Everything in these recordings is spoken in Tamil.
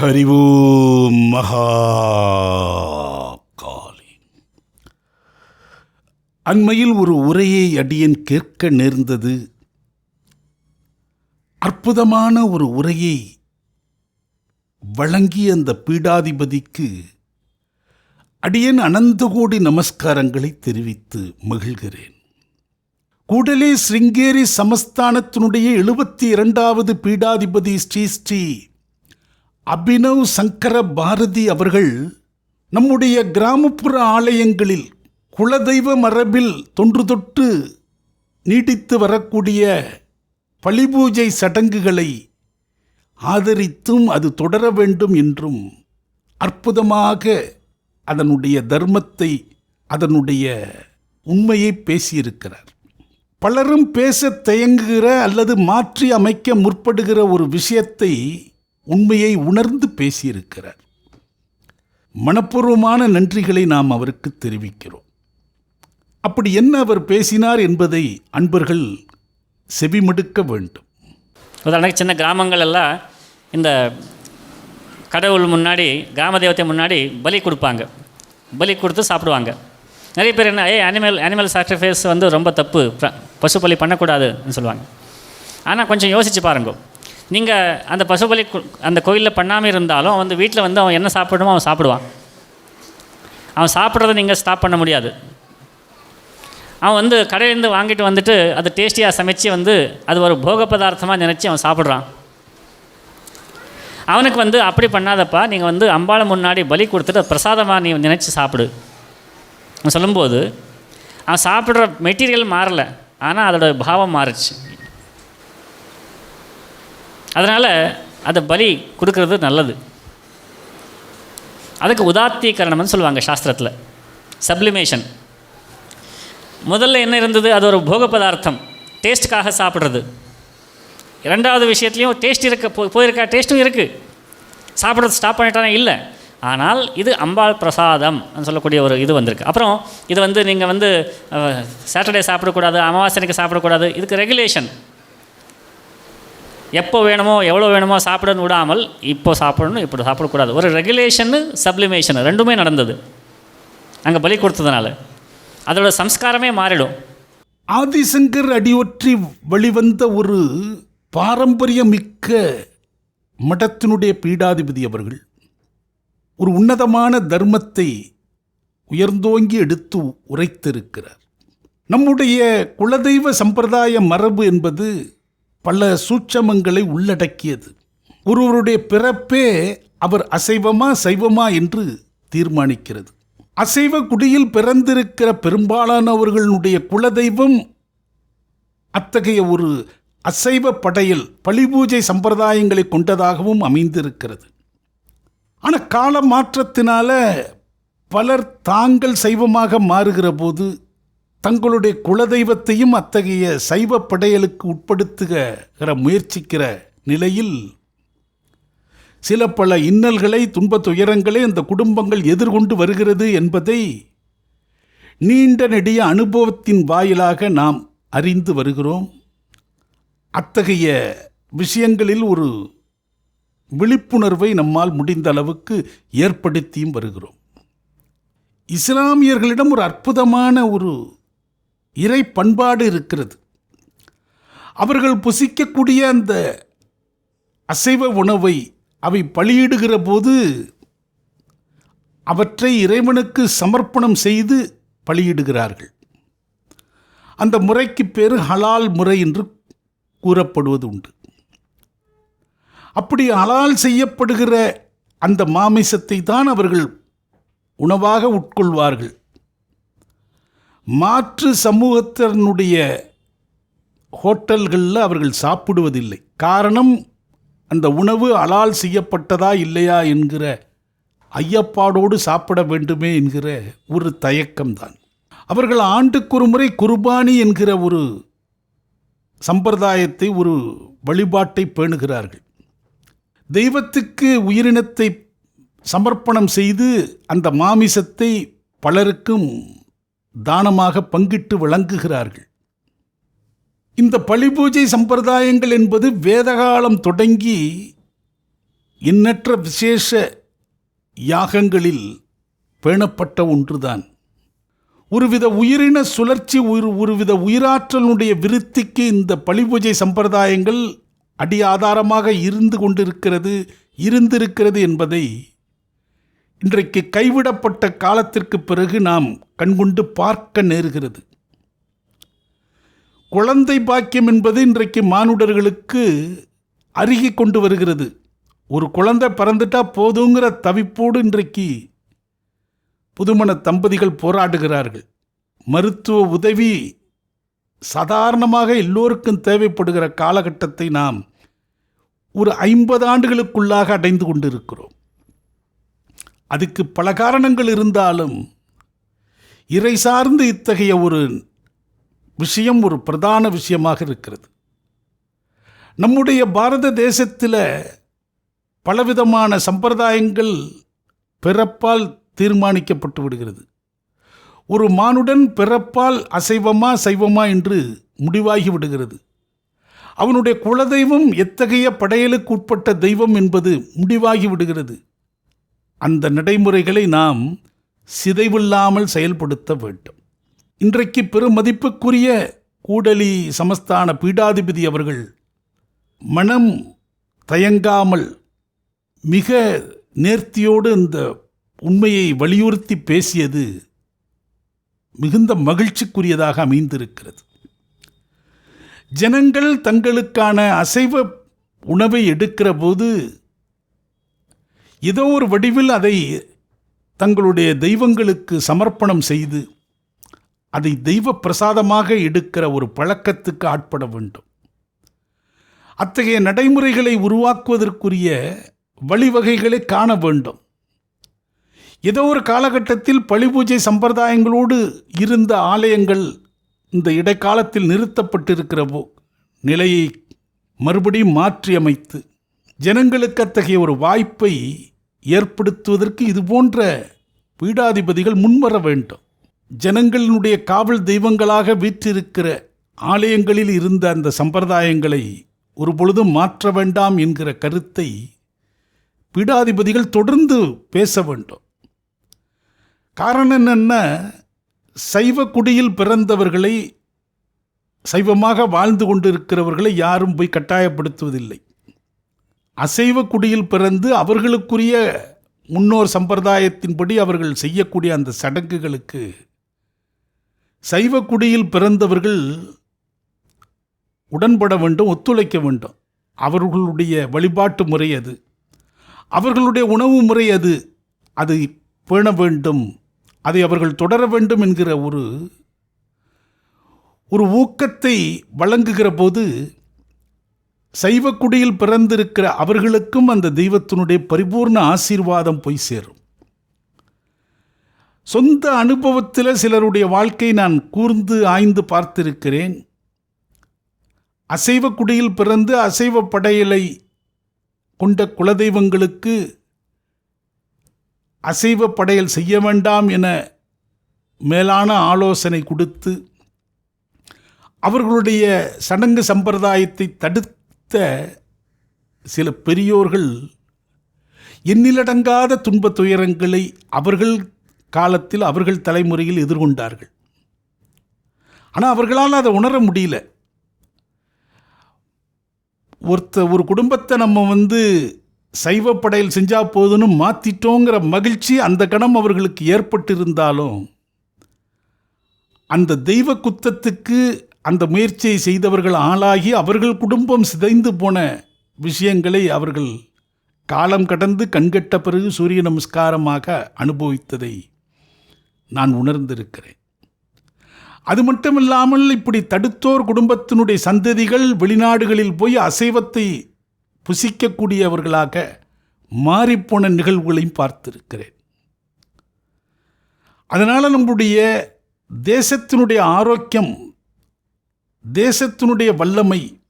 ஹரிவோம் மகா காளி அண்மையில் ஒரு உரையை அடியன் கேட்க நேர்ந்தது. அற்புதமான ஒரு உரையை வழங்கிய அந்த பீடாதிபதிக்கு அடியன் அனந்த கோடி நமஸ்காரங்களை தெரிவித்து மகிழ்கிறேன். கூடலே சிருங்கேரி சமஸ்தானத்தினுடைய எழுபத்தி இரண்டாவது பீடாதிபதி ஸ்ரீ ஸ்ரீ அபினவ் சங்கர பாரதி அவர்கள் நம்முடைய கிராமப்புற ஆலயங்களில் குலதெய்வ மரபில் தொன்று தொட்டு நீடித்து வரக்கூடிய பழிபூஜை சடங்குகளை ஆதரித்தும் அது தொடர வேண்டும் என்றும் அற்புதமாக அதனுடைய தர்மத்தை அதனுடைய உண்மையை பேசியிருக்கிறார். பலரும் பேச தயங்குகிற அல்லது மாற்றி அமைக்க முற்படுகிற ஒரு விஷயத்தை உண்மையை உணர்ந்து பேசியிருக்கிறார். மனப்பூர்வமான நன்றிகளை நாம் அவருக்கு தெரிவிக்கிறோம். அப்படி என்ன அவர் பேசினார் என்பதை அன்பர்கள் செவிமடுக்க வேண்டும். உதாரணக்கு சின்ன கிராமங்கள் எல்லாம் இந்த கடவுள் முன்னாடி கிராம தெய்வத்தை முன்னாடி பலி கொடுப்பாங்க. பலி கொடுத்து சாப்பிடுவாங்க. நிறைய பேர் என்ன ஏ அனிமல் அனிமல் சாக்ரிஃபைஸ் வந்து ரொம்ப தப்பு. ப- பசு பலி பண்ணக்கூடாதுன்னு சொல்லுவாங்க. ஆனால் கொஞ்சம் யோசித்து பாருங்க. நீங்கள் அந்த பசு பலி கு- அந்த கோயிலில் பண்ணாமல் இருந்தாலும் வந்து வீட்டில் வந்து அவன் என்ன சாப்பிடணுமோ அவன் சாப்பிடுவான். அவன் சாப்பிட்றத நீங்கள் ஸ்டாப் பண்ண முடியாது. அவன் வந்து கடையிலேருந்து வாங்கிட்டு வந்துட்டு அது டேஸ்டியாக சமைச்சு வந்து அது ஒரு போக பதார்த்தமாக நினச்சி அவன் சாப்பிட்றான். அவனுக்கு வந்து அப்படி பண்ணாதப்பா நீங்கள் வந்து அம்பாளை முன்னாடி பலி கொடுத்துட்டு பிரசாதமாக நீ நினச்சி சாப்பிடு. அவன் சொல்லும்போது அவன் சாப்பிட்ற மெட்டீரியல் மாறலை ஆனால் அதோட பாவம் மாறுச்சு. அதனால் அதை பலி கொடுக்கறது நல்லது. அதுக்கு உதாத்தீகரணம்னு சொல்லுவாங்க சாஸ்திரத்தில். சப்ளிமேஷன் முதல்ல என்ன இருந்தது? அது ஒரு போக பதார்த்தம். டேஸ்ட்டுக்காக சாப்பிட்றது. இரண்டாவது விஷயத்துலையும் டேஸ்ட் இருக்க போ போயிருக்கா? டேஸ்ட்டும் இருக்குது சாப்பிட்றது ஸ்டாப் பண்ணிட்டானே? இல்லை. ஆனால் இது அம்பாள் பிரசாதம் சொல்லக்கூடிய ஒரு இது வந்திருக்கு. அப்புறம் இது வந்து நீங்கள் வந்து சாட்டர்டே சாப்பிடக்கூடாது அமாவாசனைக்கு சாப்பிடக்கூடாது. இதுக்கு ரெகுலேஷன் எப்போ வேணுமோ எவ்வளோ வேணுமோ சாப்பிடன்னு விடாமல் இப்போ சாப்பிடணும் இப்படி சாப்பிடக்கூடாது. ஒரு ரெகுலேஷனு சப்ளிமேஷன் ரெண்டுமே நடந்தது. அங்கே பலி கொடுத்ததுனால. அதோட சம்ஸ்காரமே மாறிடும். ஆதிசங்கர் அடியொற்றி வெளிவந்த ஒரு பாரம்பரியமிக்க மடத்தினுடைய பீடாதிபதி அவர்கள் ஒரு உன்னதமான தர்மத்தை உயர்ந்தோங்கி எடுத்து உரைத்திருக்கிறார். நம்முடைய குலதெய்வ சம்பிரதாய மரபு என்பது பல சூட்சமங்களை உள்ளடக்கியது. ஒருவருடைய பிறப்பே அவர் அசைவமா சைவமா என்று தீர்மானிக்கிறது. அசைவ குடியில் பிறந்திருக்கிற பெரும்பாலானவர்களுடைய குலதெய்வம் அத்தகைய ஒரு அசைவ படையல் பழிபூஜை சம்பிரதாயங்களை கொண்டதாகவும் அமைந்திருக்கிறது. ஆனால் கால மாற்றத்தினால பலர் தாங்கள் சைவமாக மாறுகிற போது தங்களுடைய குலதெய்வத்தையும் அத்தகைய சைவ படையலுக்கு உட்படுத்துகிற முயற்சிக்கிற நிலையில் சில பல இன்னல்களை துன்பத் துயரங்களை அந்த குடும்பங்கள் எதிர்கொண்டு வருகிறது என்பதை நீண்ட நெடிய அனுபவத்தின் வாயிலாக நாம் அறிந்து வருகிறோம். அத்தகைய விஷயங்களில் ஒரு விழிப்புணர்வை நம்மால் முடிந்த அளவுக்கு ஏற்படுத்தியும் வருகிறோம். இஸ்லாமியர்களிடம் ஒரு அற்புதமான ஒரு இறை பண்பாடு இருக்கிறது. அவர்கள் புசிக்கக்கூடிய அந்த அசைவ உணவை அவை பலியிடுகிற போது அவற்றை இறைவனுக்கு சமர்ப்பணம் செய்து பலியிடுகிறார்கள். அந்த முறைக்கு பேரு ஹலால் முறை என்று கூறப்படுவது உண்டு. அப்படி ஹலால் செய்யப்படுகிற அந்த மாமிசத்தை தான் அவர்கள் உணவாக உட்கொள்வார்கள். மாற்று சமூகத்தினுடைய ஹோட்டல்களில் அவர்கள் சாப்பிடுவதில்லை. காரணம் அந்த உணவு அலால் செய்யப்பட்டதா இல்லையா என்கிற ஐயப்பாடோடு சாப்பிட வேண்டுமே என்கிற ஒரு தயக்கம்தான். அவர்கள் ஆண்டுக்கொரு முறை குர்பானி என்கிற ஒரு சம்பிரதாயத்தை ஒரு வழிபாட்டை பேணுகிறார்கள். தெய்வத்துக்கு உயிரினத்தை சமர்ப்பணம் செய்து அந்த மாமிசத்தை பலருக்கும் தானமாக பங்கிட்டு வழங்குகிறார்கள் இந்த பழிபூஜை சம்பிரதாயங்கள் என்பது வேதகாலம் தொடங்கி எண்ணற்ற விசேஷ யாகங்களில் பேணப்பட்ட ஒன்றுதான். ஒருவித உயிரின சுழற்சி ஒரு ஒருவித உயிராற்றலுடைய விருத்திக்கு இந்த பழிபூஜை சம்பிரதாயங்கள் அடி ஆதாரமாக இருந்து கொண்டிருக்கிறது இருந்திருக்கிறது என்பதை இன்றைக்கு கைவிடப்பட்ட காலத்திற்கு பிறகு நாம் கண்கொண்டு பார்க்க நேருகிறது. குழந்தை பாக்கியம் என்பது இன்றைக்கு மானுடர்களுக்கு அருகி கொண்டு வருகிறது. ஒரு குழந்தை பிறந்துட்டா போதுங்கிற தவிப்போடு இன்றைக்கு புதுமண தம்பதிகள் போராடுகிறார்கள். மருத்துவ உதவி சாதாரணமாக எல்லோருக்கும் தேவைப்படுகிற காலகட்டத்தை நாம் ஒரு ஐம்பது ஆண்டுகளுக்குள்ளாக அடைந்து கொண்டிருக்கிறோம். அதுக்கு பல காரணங்கள் இருந்தாலும் இறை சார்ந்து இத்தகைய ஒரு விஷயம் ஒரு பிரதான விஷயமாக இருக்கிறது. நம்முடைய பாரத தேசத்தில் பலவிதமான சம்பிரதாயங்கள் பிறப்பால் தீர்மானிக்கப்பட்டு விடுகிறது. ஒரு மானுடன் பிறப்பால் அசைவமா சைவமா என்று முடிவாகி விடுகிறது. அவனுடைய குலதெய்வம் எத்தகைய படையலுக்கு உட்பட்ட தெய்வம் என்பது முடிவாகி விடுகிறது. அந்த நடைமுறைகளை நாம் சிதைவில்லாமல் செயல்படுத்த வேண்டும். இன்றைக்கு பெருமதிப்புக்குரிய கூடலி சமஸ்தான பீடாதிபதி அவர்கள் மனம் தயங்காமல் மிக நேர்த்தியோடு இந்த உண்மையை வலியுறுத்தி பேசியது மிகுந்த மகிழ்ச்சிக்குரியதாக அமைந்திருக்கிறது. ஜனங்கள் தங்களுக்கான அசைவ உணவை எடுக்கிற போது ஏதோ ஒரு வடிவில் அதை தங்களுடைய தெய்வங்களுக்கு சமர்ப்பணம் செய்து அதை தெய்வ பிரசாதமாக எடுக்கிற ஒரு பழக்கத்துக்கு ஆட்பட வேண்டும். அத்தகைய நடைமுறைகளை உருவாக்குவதற்குரிய வழிவகைகளை காண வேண்டும். ஏதோ ஒரு காலகட்டத்தில் பழிபூஜை சம்பிரதாயங்களோடு இருந்த ஆலயங்கள் இந்த இடைக்காலத்தில் நிறுத்தப்பட்டிருக்கிற நிலையை மறுபடியும் மாற்றியமைத்து ஜனங்களுக்கு அத்தகைய ஒரு வாய்ப்பை ஏற்படுத்துவதற்கு இதுபோன்ற பீடாதிபதிகள் முன்வர வேண்டும். ஜனங்களினுடைய காவல் தெய்வங்களாக வீற்றிருக்கிற ஆலயங்களில் இருந்த அந்த சம்பிரதாயங்களை ஒருபொழுதும் மாற்ற வேண்டாம் என்கிற கருத்தை பீடாதிபதிகள் தொடர்ந்து பேச வேண்டும். காரணம் என்னென்னா? சைவ குடியில் பிறந்தவர்களை சைவமாக வாழ்ந்து கொண்டிருக்கிறவர்களை யாரும் போய் கட்டாயப்படுத்துவதில்லை. அசைவ குடியில் பிறந்து அவர்களுக்குரிய முன்னோர் சம்பிரதாயத்தின்படி அவர்கள் செய்யக்கூடிய அந்த சடங்குகளுக்கு சைவ குடியில் பிறந்தவர்கள் உடன்பட வேண்டும் ஒத்துழைக்க வேண்டும். அவர்களுடைய வழிபாட்டு முறை அது. அவர்களுடைய உணவு முறை அது. அதை பேண வேண்டும். அதை அவர்கள் தொடர வேண்டும் என்கிற ஒரு ஒரு ஊக்கத்தை வழங்குகிற போது சைவக்குடியில் பிறந்திருக்கிற அவர்களுக்கும் அந்த தெய்வத்தினுடைய பரிபூர்ண ஆசீர்வாதம் போய் சேரும். சொந்த அனுபவத்தில் சிலருடைய வாழ்க்கை நான் கூர்ந்து ஆய்ந்து பார்த்திருக்கிறேன். அசைவ குடியில் பிறந்து அசைவ படையலை கொண்ட குலதெய்வங்களுக்கு அசைவ படையல் செய்ய வேண்டாம் என மேலான ஆலோசனை கொடுத்து அவர்களுடைய சடங்கு சம்பிரதாயத்தை தடுத்து சில பெரியோர்கள் எண்ணிலடங்காத துன்பத் துயரங்களை அவர்கள் காலத்தில் அவர்கள் தலைமுறையில் எதிர்கொண்டார்கள். ஆனால் அவர்களால் அதை உணர முடியல. ஒருத்த ஒரு குடும்பத்தை நம்ம வந்து சைவப்படையில் செஞ்சால் போதுன்னு மாற்றிட்டோங்கிற மகிழ்ச்சி அந்த கணம் அவர்களுக்கு ஏற்பட்டிருந்தாலும் அந்த தெய்வ குத்தத்துக்கு அந்த முயற்சியை செய்தவர்கள் ஆளாகி அவர்கள் குடும்பம் சிதைந்து போன விஷயங்களை அவர்கள் காலம் கடந்து கண்கட்ட பிறகு சூரிய நமஸ்காரமாக அனுபவித்ததை நான் உணர்ந்திருக்கிறேன். அது மட்டுமில்லாமல் இப்படி தடுத்தோர் குடும்பத்தினுடைய சந்ததிகள் வெளிநாடுகளில் போய் அசைவத்தை புசிக்கக்கூடியவர்களாக மாறிப்போன நிகழ்வுகளையும் பார்த்திருக்கிறேன். அதனால் நம்முடைய தேசத்தினுடைய ஆரோக்கியம் தேசத்தினுடைய வல்லமை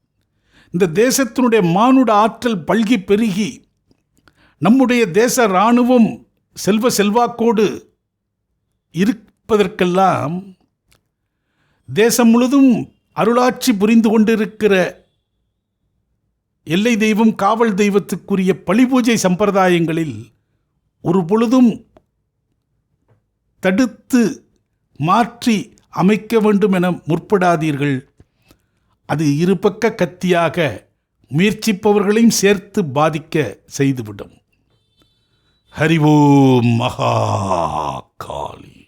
இந்த தேசத்தினுடைய மானுட ஆற்றல் பல்கி பெருகி நம்முடைய தேச இராணுவம் செல்வ செல்வாக்கோடு இருப்பதற்கெல்லாம் தேசம் முழுதும் அருளாட்சி புரிந்து கொண்டிருக்கிற எல்லை தெய்வம் காவல் தெய்வத்துக்குரிய பழிபூஜை சம்பிரதாயங்களில் ஒரு பொழுதும் தடுத்து மாற்றி அமைக்க வேண்டும் என முற்படாதீர்கள். அது இருபக்க கத்தியாக முயற்சிப்பவர்களையும் சேர்த்து பாதிக்க செய்துவிடும். ஹரிவோம் மகா காளி